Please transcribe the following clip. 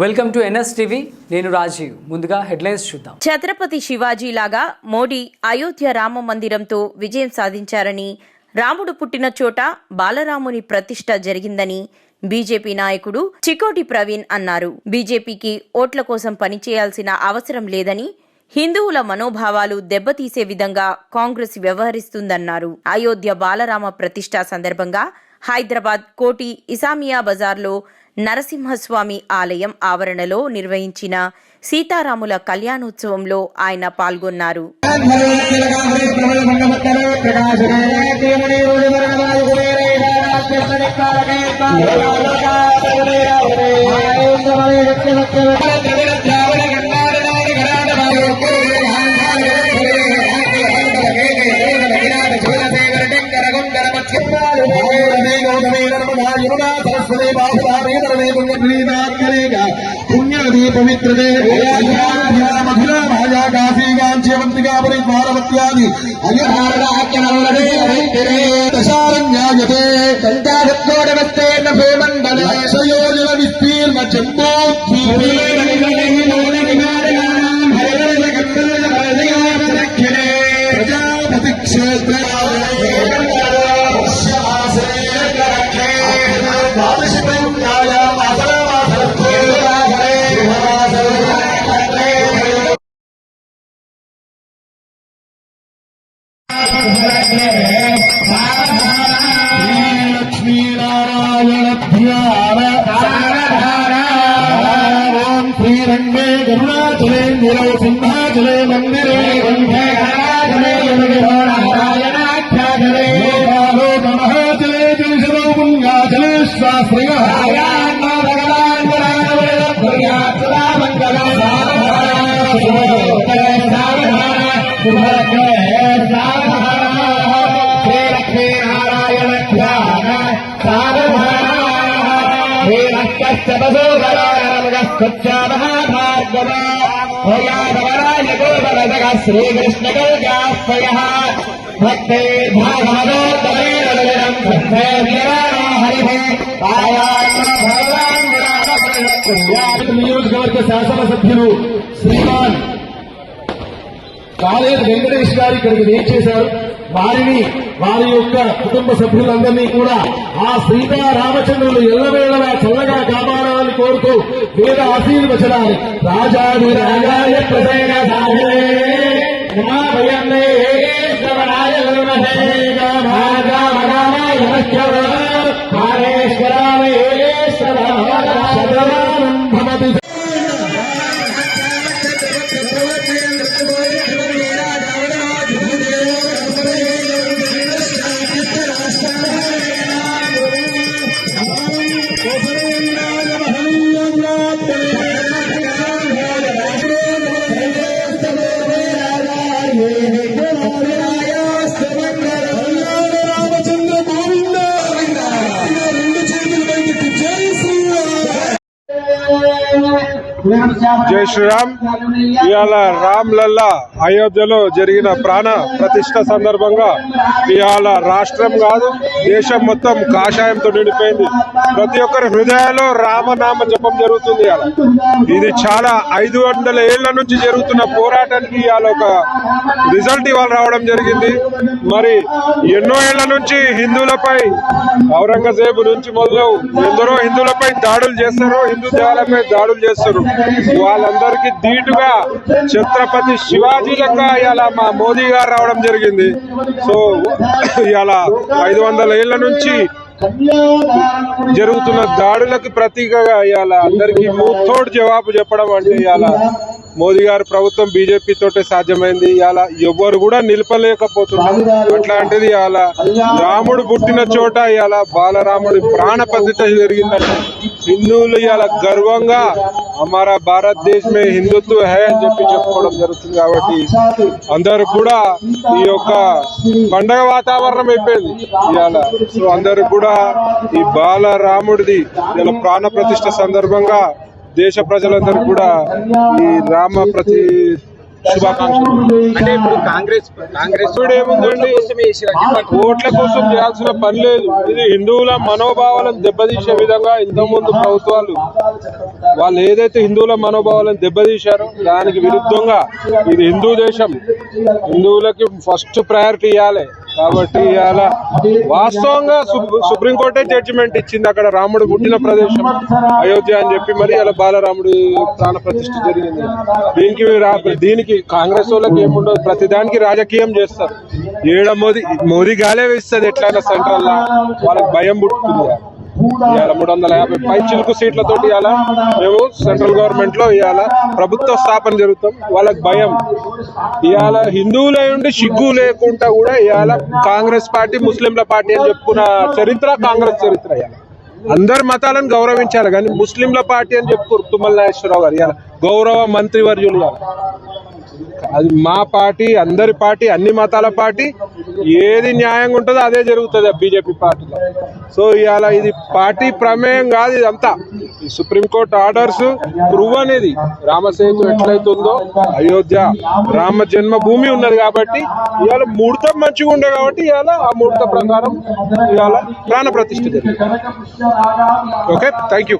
Welcome to NS TV. నేను రాజీవ్. ముందుగా headlines చూద్దాం. ఛత్రపతి శివాజీలాగా మోడీ అయోధ్య రామ మందిరంతో విజయం సాధించారని రాముడు పుట్టిన చోట బాలరాముని ప్రతిష్ట జరిగిందని బీజేపీ నాయకుడు చికోటి ప్రవీణ్ అన్నారు. బీజేపీకి ఓట్ల కోసం పనిచేయాల్సిన అవసరం లేదని హిందువుల మనోభావాలు దెబ్బతీసే విధంగా కాంగ్రెస్ వ్యవహరిస్తుందన్నారు. అయోధ్య బాలరామ ప్రతిష్ట సందర్భంగా హైదరాబాద్ కోటి ఇసామియా బజార్లో నరసింహస్వామి ఆలయం ఆవరణలో నిర్వహించిన సీతారాముల కళ్యాణోత్సవంలో ఆయన పాల్గొన్నారు. देव को प्रीतात् करेगा पुण्य भी पवित्र मथुरा भाजा काशी कांचवंतिका परिद्वारवत्यादि दशारण्यायते कण्ठागत्तोडवत्ते न भूमण्डले शयोजन विस्तीर्ण चम्पूक्षेत्र ஓம் ஸ்ரீரங்கே கருணாச்சலே நிரவ சிம்ஹாச்சலே மந்திரே மகாச்சலே திரிசரோ புங்காச்சலே சாஸ்திரியா மங்களா महाभागवायादवरायगोबलदः श्रीकृष्णगौजास्वयः भक्तेर्भागवतोत्तमेरं भक्ते हरिः भगवान् के शासन सभ्यु श्रीमान కాళేరు వెంకటేష్ గారు ఇక్కడికి వేయించేశారు వారిని వారి యొక్క కుటుంబ సభ్యులందరినీ కూడా ఆ సీతారామచంద్రులు ఎల్లవేళలా చల్లగా కాపాడాలని కోరుతూ వేద ఆశీర్వచనాలు. రాజాది రాజాయ ప్రసైన భవతి జై శ్రీరామ్. ఇవాళ రామ్ లల్లా అయోధ్యలో జరిగిన ప్రాణ ప్రతిష్ట సందర్భంగా ఇవాళ రాష్ట్రం కాదు దేశం మొత్తం కాషాయంతో నిండిపోయింది. ప్రతి ఒక్కరి హృదయాల్లో రామనామ జపం జరుగుతుంది ఇవాళ ఇది చాలా ఐదు వందల ఏళ్ళ నుంచి జరుగుతున్న పోరాటానికి ఇవాళ ఒక రిజల్ట్ ఇవాళ రావడం జరిగింది. మరి ఎన్నో ఏళ్ళ నుంచి హిందువులపై ఔరంగజేబు నుంచి మొదలు ఎందరో హిందువులపై దాడులు చేస్తారు హిందూ దేవాలయంపై దాడులు చేస్తారు. వాళ్ళందరికీ ధీటుగా ఛత్రపతి శివాజీ లెక్క ఇలా మా మోదీ గారు రావడం జరిగింది. సో ఇలా ఐదు వందల ఏళ్ళ నుంచి జరుగుతున్న దాడులకు ప్రతీకగా ఇవాళ అందరికీ మూతోడు జవాబు చెప్పడం అంటే ఇవాళ మోదీ గారి ప్రభుత్వం బీజేపీ తోటే సాధ్యమైంది. ఇవాళ ఎవరు కూడా నిలపలేకపోతున్నారు. అట్లాంటిది ఇవాళ రాముడు పుట్టిన చోట ఇవాళ బాలరాముడి ప్రాణ ప్రతిష్ఠ జరిగిందంట. హిందువులు ఇవాళ గర్వంగా హమారా భారతదేశ్ మే హిందుత్వ హై అని చెప్పి చెప్పుకోవడం జరుగుతుంది కాబట్టి అందరూ కూడా ఈ యొక్క పండగ వాతావరణం అయిపోయింది ఇవాళ. సో అందరూ కూడా ఈ బాల రాముడిది ఇలా ప్రాణ ప్రతిష్ఠ సందర్భంగా దేశ ప్రజలందరూ కూడా ఈ రామ ప్రతి శుభాకాంక్షలు. అంటే ఇప్పుడు కాంగ్రెస్ ఏముందండి? ఓట్ల కోసం చేయాల్సిన పని లేదు. ఇది హిందువుల మనోభావాలను దెబ్బతీసే విధంగా ఇంతకుముందు ప్రభుత్వాలు వాళ్ళు ఏదైతే హిందువుల మనోభావాలను దెబ్బతీశారో దానికి విరుద్ధంగా ఇది హిందూ దేశం. హిందువులకి ఫస్ట్ ప్రయారిటీ ఇవ్వాలి కాబట్టి అలా వాస్తవంగా సు- సుప్రీంకోర్టే జడ్జిమెంట్ ఇచ్చింది. అక్కడ రాముడు పుట్టిన ప్రదేశం అయోధ్య అని చెప్పి మరి అలా బాలరాముడు ప్రాణ ప్రతిష్ఠ జరిగింది. దీనికి రా- దీనికి కాంగ్రెస్ వాళ్ళకి ఏముండదు. ప్రతి దానికి రాజకీయం చేస్తారు. ఏడ మోదీ మోదీ గాలే వేస్తుంది ఎట్లయినా సెంట్రల్ వాళ్ళకి భయం పుట్టుతుంది ఇవాళ మూడు వందల యాభై పై చిలుకు సీట్లతో ఇవాళ మేము సెంట్రల్ గవర్నమెంట్లో ఇవాళ ప్రభుత్వ స్థాపన జరుగుతాం. వాళ్ళకి భయం. ఇవాళ హిందువులే ఉండి సిగ్గు లేకుండా కూడా ఇవాళ కాంగ్రెస్ పార్టీ ముస్లింల పార్టీ అని చెప్పుకున్న చరిత్ర కాంగ్రెస్ చరిత్ర ఇవాళ. అందరి మతాలను గౌరవించాలి. కానీ ముస్లింల పార్టీ అని చెప్పుకోరు తుమ్మల నాగేశ్వరరావు గారు. ఇవాళ గౌరవ మంత్రివర్యులు ఇవాళ అది మా పార్టీ అందరి పార్టీ అన్ని మతాల పార్టీ ఏది న్యాయంగా ఉంటుందో అదే జరుగుతుంది ఆ బీజేపీ పార్టీలో. సో ఇవాళ ఇది పార్టీ ప్రమేయం కాదు ఇదంతా. సుప్రీంకోర్టు ఆర్డర్స్ ప్రూవ్ అనేది. రామసేతు ఎట్లయితుందో అయోధ్య రామ జన్మభూమి ఉన్నది కాబట్టి ఇవాళ ముహూర్తం మంచిగా ఉండే కాబట్టి ఇవాళ ఆ ముహూర్త ప్రకారం ఇవాళ ప్రాణ ప్రతిష్ఠ జరిగింది. Okay thank you